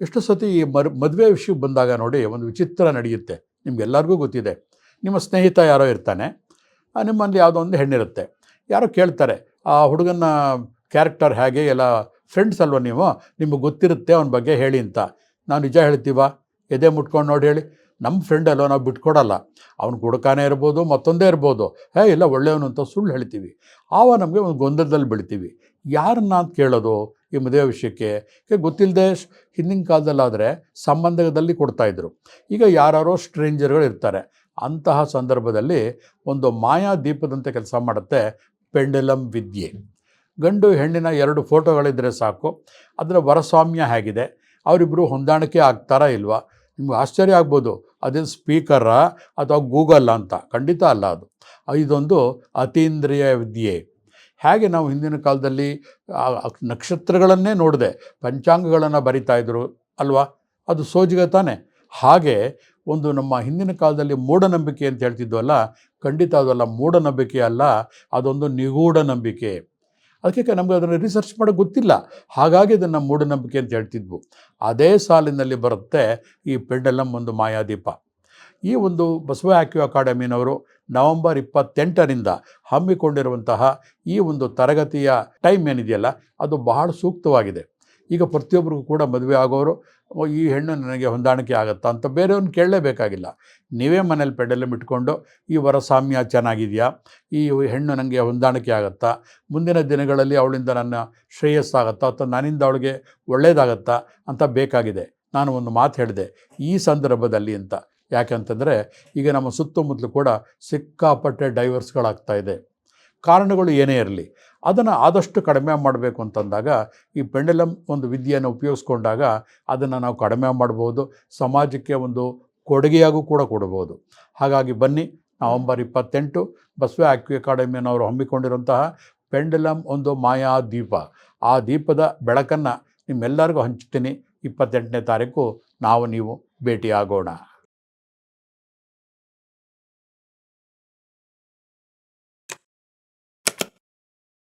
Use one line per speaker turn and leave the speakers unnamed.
ಎಷ್ಟೋ ಸತಿ ಈ ಮರ್, ಮದುವೆ ವಿಷಯ ಬಂದಾಗ ನೋಡಿ ಒಂದು ವಿಚಿತ್ರ ನಡೆಯುತ್ತೆ. ನಿಮಗೆಲ್ಲರಿಗೂ ಗೊತ್ತಿದೆ. ನಿಮ್ಮ ಸ್ನೇಹಿತ ಯಾರೋ ಇರ್ತಾನೆ. ನಿಮ್ಮಲ್ಲಿ ಯಾವುದೋ ಒಂದು ಹೆಣ್ಣಿರುತ್ತೆ. ಯಾರೋ ಕೇಳ್ತಾರೆ, ಆ ಹುಡುಗನ ಕ್ಯಾರೆಕ್ಟರ್ ಹೇಗೆ, ಎಲ್ಲ ಫ್ರೆಂಡ್ಸ್ ಅಲ್ವ ನೀವು? ನಿಮಗೆ ಗೊತ್ತಿರುತ್ತೆ, ಅವನ ಬಗ್ಗೆ ಹೇಳಿ ಅಂತ. ನಾವು ನಿಜ ಹೇಳ್ತೀವ? ಎದೆ ಮುಟ್ಕೊಂಡು ನೋಡಿ ಹೇಳಿ. ನಮ್ಮ ಫ್ರೆಂಡ್ ಅಲ್ವ, ನಾವು ಬಿಟ್ಕೊಡಲ್ಲ. ಅವ್ನು ಹುಡುಕಾನೇ ಇರ್ಬೋದು, ಮತ್ತೊಂದೇ ಇರ್ಬೋದು. ಹೇ, ಇಲ್ಲ ಒಳ್ಳೆಯವನು ಅಂತ ಸುಳ್ಳು ಹೇಳ್ತೀವಿ. ಆವಾಗ ನಮಗೆ ಒಂದು ಗೊಂದಲದಲ್ಲಿ ಬೀಳ್ತೀವಿ. ಯಾರನ್ನ ಅಂತ ಕೇಳೋದು ಈ ಮದುವೆ ವಿಷಯಕ್ಕೆ. ಯಾಕೆ ಗೊತ್ತಿಲ್ಲದೆ ಹಿಂದಿನ ಕಾಲದಲ್ಲಾದರೆ ಸಂಬಂಧದಲ್ಲಿ ಕೊಡ್ತಾಯಿದ್ರು ಈಗ ಯಾರೋ ಸ್ಟ್ರೇಂಜರ್ಗಳು ಇರ್ತಾರೆ. ಅಂತಹ ಸಂದರ್ಭದಲ್ಲಿ ಒಂದು ಮಾಯಾ ದೀಪದಂತೆ ಕೆಲಸ ಮಾಡುತ್ತೆ ಪೆಂಡಲಮ್ ವಿದ್ಯೆ. ಗಂಡು ಹೆಣ್ಣಿನ ಎರಡು ಫೋಟೋಗಳಿದ್ದರೆ ಸಾಕು. ಅದರ ವರಸ್ವಾಮ್ಯ ಹೇಗಿದೆ. ಅವರಿಬ್ಬರು ಹೊಂದಾಣಿಕೆ ಆಗ್ತಾರಾ ಇಲ್ವಾ? ನಿಮ್ಗೆ ಆಶ್ಚರ್ಯ ಆಗ್ಬೋದು. ಅದೇನು ಸ್ಪೀಕರಾ ಅಥವಾ ಗೂಗಲ್ ಅಂತ? ಖಂಡಿತ ಅಲ್ಲ ಅದು. ಇದೊಂದು ಅತೀಂದ್ರಿಯ ವಿದ್ಯೆ. ಹೇಗೆ ನಾವು ಹಿಂದಿನ ಕಾಲದಲ್ಲಿ ನಕ್ಷತ್ರಗಳನ್ನೇ ನೋಡಿದೆ, ಪಂಚಾಂಗಗಳನ್ನು ಬರಿತಾ ಇದ್ರು ಅಲ್ವಾ? ಅದು ಸೋಜಿಗ ತಾನೆ. ಹಾಗೆ ಒಂದು ನಮ್ಮ ಹಿಂದಿನ ಕಾಲದಲ್ಲಿ ಮೂಢನಂಬಿಕೆ ಅಂತ ಹೇಳ್ತಿದ್ವಲ್ಲ, ಖಂಡಿತ ಅದಲ್ಲ ಮೂಢನಂಬಿಕೆ ಅಲ್ಲ, ಅದೊಂದು ನಿಗೂಢ ನಂಬಿಕೆ. ಅದಕ್ಕೆ ನಮಗೆ ಅದನ್ನು ರಿಸರ್ಚ್ ಮಾಡೋಕ್ಕೆ ಗೊತ್ತಿಲ್ಲ. ಹಾಗಾಗಿ ಅದನ್ನು ಮೂಢನಂಬಿಕೆ ಅಂತ ಹೇಳ್ತಿದ್ವು. ಅದೇ ಸಾಲಿನಲ್ಲಿ ಬರುತ್ತೆ ಈ ಪೆಂಡಲಮ್ ಒಂದು ಮಾಯಾದೀಪ. ಈ ಒಂದು ಬಸವ ಆಕ್ಯೂ ಅಕಾಡೆಮಿನವರು ನವೆಂಬರ್ ಇಪ್ಪತ್ತೆಂಟರಿಂದ ಹಮ್ಮಿಕೊಂಡಿರುವಂತಹ ಈ ಒಂದು ತರಗತಿಯ ಟೈಮ್ ಏನಿದೆಯಲ್ಲ, ಅದು ಬಹಳ ಸೂಕ್ತವಾಗಿದೆ. ಈಗ ಪ್ರತಿಯೊಬ್ಬರಿಗೂ ಕೂಡ ಮದುವೆ ಆಗೋರು ಈ ಹೆಣ್ಣು ನನಗೆ ಹೊಂದಾಣಿಕೆ ಆಗುತ್ತಾ ಅಂತ ಬೇರೆಯವ್ರನ್ನ ಕೇಳಲೇಬೇಕಾಗಿಲ್ಲ. ನೀವೇ ಮನೇಲಿ ಪೆಡಲಮ್ ಇಟ್ಕೊಂಡು, ಈ ವರಸಾಮ್ಯ ಚೆನ್ನಾಗಿದೆಯಾ? ಈ ಹೆಣ್ಣು ನನಗೆ ಹೊಂದಾಣಿಕೆ ಆಗುತ್ತಾ? ಮುಂದಿನ ದಿನಗಳಲ್ಲಿ ಅವಳಿಂದ ನನ್ನ ಶ್ರೇಯಸ್ಸಾಗತ್ತಾ? ಅಥವಾ ನನ್ನಿಂದ ಅವಳಿಗೆ ಒಳ್ಳೆಯದಾಗತ್ತಾ ಅಂತ ಬೇಕಾಗಿದೆ. ನಾನು ಒಂದು ಮಾತು ಹೇಳಿದೆ, ಈ ಸಂದರ್ಭದಲ್ಲಿ ಅಂತ. ಯಾಕಂತಂದರೆ ಈಗ ನಮ್ಮ ಸುತ್ತಮುತ್ತಲು ಕೂಡ ಸಿಕ್ಕಾಪಟ್ಟೆ ಡೈವರ್ಸ್ಗಳಾಗ್ತಾ ಇದೆ. ಕಾರಣಗಳು ಏನೇ ಇರಲಿ, ಅದನ್ನು ಆದಷ್ಟು ಕಡಿಮೆ ಮಾಡಬೇಕು ಅಂತಂದಾಗ ಈ ಪೆಂಡಲಮ್ ಒಂದು ವಿದ್ಯೆಯನ್ನು ಉಪಯೋಗಿಸ್ಕೊಂಡಾಗ ಅದನ್ನು ನಾವು ಕಡಿಮೆ ಮಾಡ್ಬೋದು, ಸಮಾಜಕ್ಕೆ ಒಂದು ಕೊಡುಗೆಯಾಗೂ ಕೂಡ ಕೊಡ್ಬೋದು. ಹಾಗಾಗಿ ಬನ್ನಿ, ನವಂಬರ್ ಇಪ್ಪತ್ತೆಂಟು ಬಸವ ಆಕ್ಯು ಅಕಾಡೆಮಿಯನ್ನವರು ಹಮ್ಮಿಕೊಂಡಿರುವಂತಹ ಪೆಂಡಲಮ್ ಒಂದು ಮಾಯಾ ದೀಪ. ಆ ದೀಪದ ಬೆಳಕನ್ನು ನಿಮ್ಮೆಲ್ಲರಿಗೂ ಹಂಚ್ತೀನಿ. ಇಪ್ಪತ್ತೆಂಟನೇ ತಾರೀಕು ನಾವು ನೀವು ಭೇಟಿಯಾಗೋಣ.